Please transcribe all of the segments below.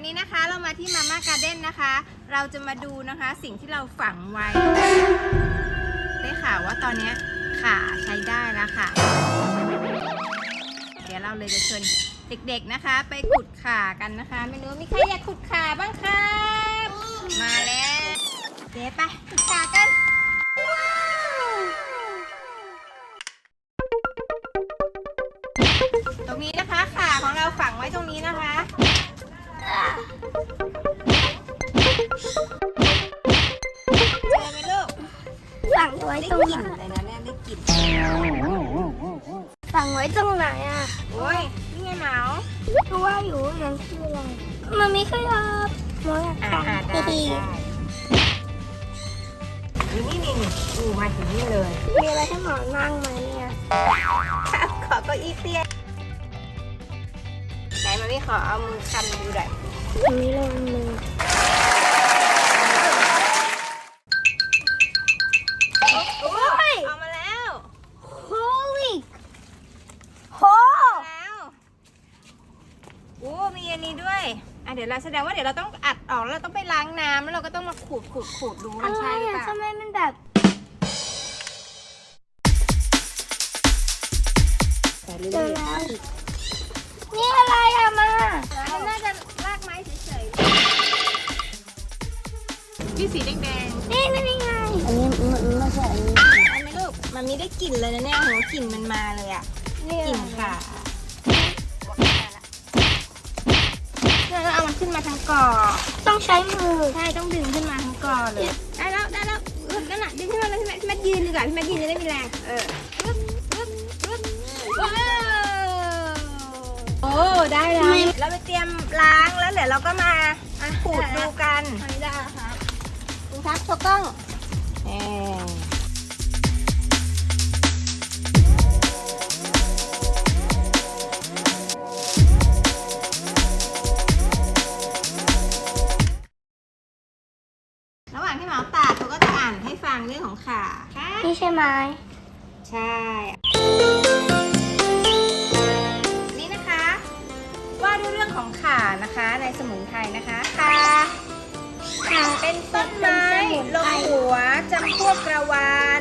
วันนี้นะคะเรามาที่มาม่าการ์เด้นนะคะ เราจะมาดูนะคะสิ่งที่เราฝังไว้ ได้ข่าวว่าตอนนี้ขาใช้ได้แล้วค่ะ เดี๋ยวเราเลยจะเชิญเด็กๆนะคะ ไปขุดขากันนะคะ ไม่รู้มีใครอยากขุดขาบ้างครับมาแล้วเจ๊ไปขุดขากันตรงนี้นะคะขาของเราฝังไว้ตรงนี้นะคะ เจอไหมลูกฝังไว้ได้ตรงกลิ่นไหนอะไรนะแม่ได้กลิ่นฝังไว้ตรงไหนอะโอ้ยนี่ไงหนาวเพราะว่าอยู่นั่นคืออะไรมันไม่เคยรับมองอ่ากันอ่าได้ดีได้นี่นี่นี่อูมาถึงนี่เลยๆมีอะไรให้หมอนั่งไหมเนี่ยครับขอเก้าอี้เตี้ยไหนมาพี่ขอเอามือคันดูหน่อย มีลงมือโอ้ยออกมาแล้ว holy โหออกมาแล้วโอ้มีอันนี้ด้วยอะเดี๋ยวเราแสดงว่าเดี๋ยวเราต้องอัดออกแล้วเราต้องไปล้างน้ำแล้วเราก็ต้องมาขูดขูดขูดดูอะมันไรใช่หรืออะเปล่า ทำไมมันแบบแต่เรื่เจออยแล้ว นี่อะไรอะมาๆมันน่าจะลากไม้ เฉยๆที่สีแดงๆนี่นี่ไง อันนี้มันไม่ใช่อันนี้อันไหมลูกมันมีได้กลิ่นเลยนะเนี่ยโหกลิ่นมันมาเลยอะนี่กลิ่นค่ะแล้วเอามันขึ้นมาทั้งกอต้องใช้มือ ใช่ ต้องดึงขึ้นมาทั้งกอเลย ได้แล้ว ได้แล้วเออนั่นแหละดึงขึ้นมาเลยพี่แม่พี่แม่ยืนดีกว่าพี่แม่ยืนจะได้มีแรง เออปึ๊บปึ๊บปึ๊บว้าวโอ้ ได้แล้ว เราไปเตรียมล้างแล้วเดี๋ยวเราก็มาขูดดูกันอันนี้ได้ครับคุณครับโชว์กล้องเออระหว่างที่หมอตากเขาก็จะอ่านให้ฟังเรื่องของขาค่ะนี่ใช่ไหมใช่านะคะในสมุนไพรนะคะขาขาเป็นต้นไม้ลงหัวจำพวกกระวาน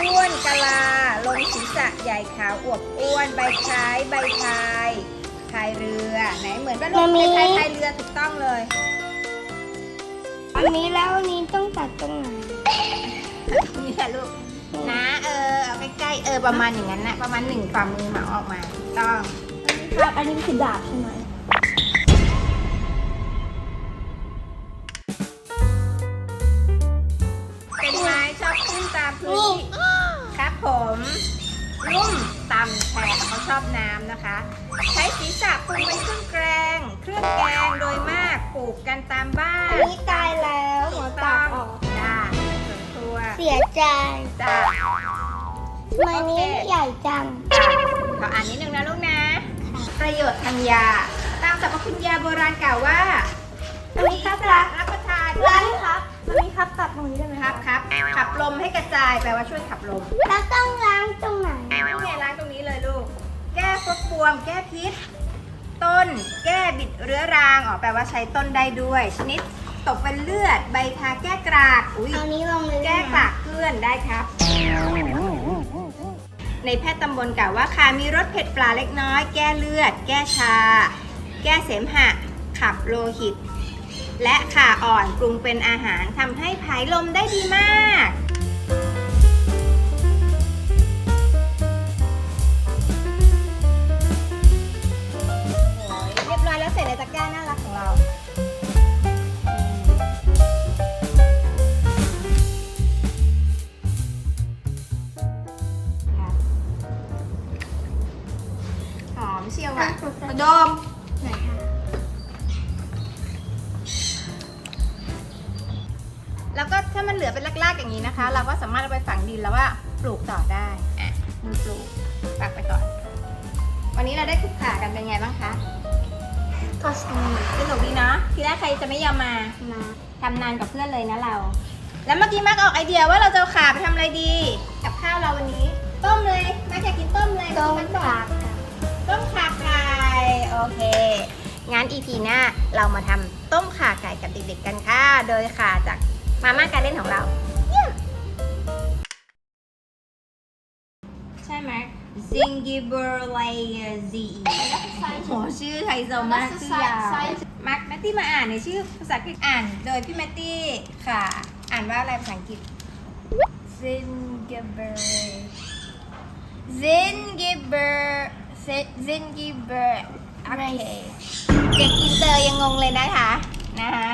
อ้วนกะลา ลงศีรษะใหญ่ขาวอวบอ้วน ใบคล้าย ใบพายพายเรือไหนเหมือนว่าลูกพายพายเรือถูกต้องเลยอันนี้แล้วอันนี้ต้องตัดตรงไหนนี่แหละลูกนะเออเอาใกล้ๆเออประมาณอย่างนั้นนะประมาณหนึ่งฝ่ามือเหมาออกมาถูกต้องครับอันนี้คือดาบใช่ไหม ขึ้นตามพื้นที่ครับผมนุ่มต่ำแฉะเขาชอบน้ำนะคะ ใช้ศีรษะปลูกเป็นเครื่องแกง เครื่องแกงโดยมากปลูกกันตามบ้าอันนนี้ตายแล้วหัวตัดออกจ้าสวนครัวเสียใจจ้าทำไมนี้ใหญ่จังขออ่านนิดนึงนะลูกนะ ประโยชน์ทางยา ตามสรรพคุณยาโบราณกล่าวว่าอันนี้ครับรักรับประทานร้านครับมันมีครับตัดตรงนี้ได้ไหมครับครับขับ ลมให้กระจายแปลว่าช่วยขับลมแล้วต้องล้างตรงไหนนี่ไงล้างตรงนี้เลยลูก แก้ฟกบวม แก้พิษ ต้น แก้บิดเรื้อรัง อ๋อ แปลว่าใช้ต้นได้ด้วย ชนิดตกเป็นเลือด ใบทาแก้กราก อุ้ยเอานี้ลงเลยแก้กรากเกลื่อนได้ครับ ในแพทย์ตำบลกล่าวว่าขามีรสเผ็ดปลาเล็กน้อย แก้เลือด แก้ชา แก้เสมหะ ขับโลหิตและขาอ่อนปรุงเป็นอาหารทำให้ผายลมได้ดีมาก โแล้วก็ถ้ามันเหลือเป็นรากๆอย่างนี้นะคะ เราก็สามารถเอาไปฝังดินแล้วว่าปลูกต่อได้อะมือปลูกปักไปก่อน วันนี้เราได้คุกขากันเป็นไงบ้างคะก็สนุกสนุกดีเนาะทีแรกใครจะไม่ยอมมานะทำนานกับเพื่อนเลยนะเรา แล้วเมื่อกี้มักออกไอเดียว่าเราจะเอาขาไปทำอะไรดี กับข้าวเราวันนี้ ต้มเลยมักอยากกินต้มเลยต้มมักบอกผักค่ะต้มขาไก่โอเค งั้น EP หน้าเรามาทำต้มข่าไก่กับเด็กๆกันค่ะ โดยข่าจาก มาม่าการเล่นของเราเยี่ยมใช่ไหม Zingiber l a y Z E โหชื่อไฮโซมากชื่อยาวมาร์คแมตตี้มาอ่านในอยชื่อภาษาอังกฤษอ่านโดยพี่แมตตี้ค่ะ อ่านว่าอะไรภาษาอังกฤษ Zingiber Zingiber Zingiber โอเคเด็กอินเตอร์ยังงงเลยนะคะนะคะ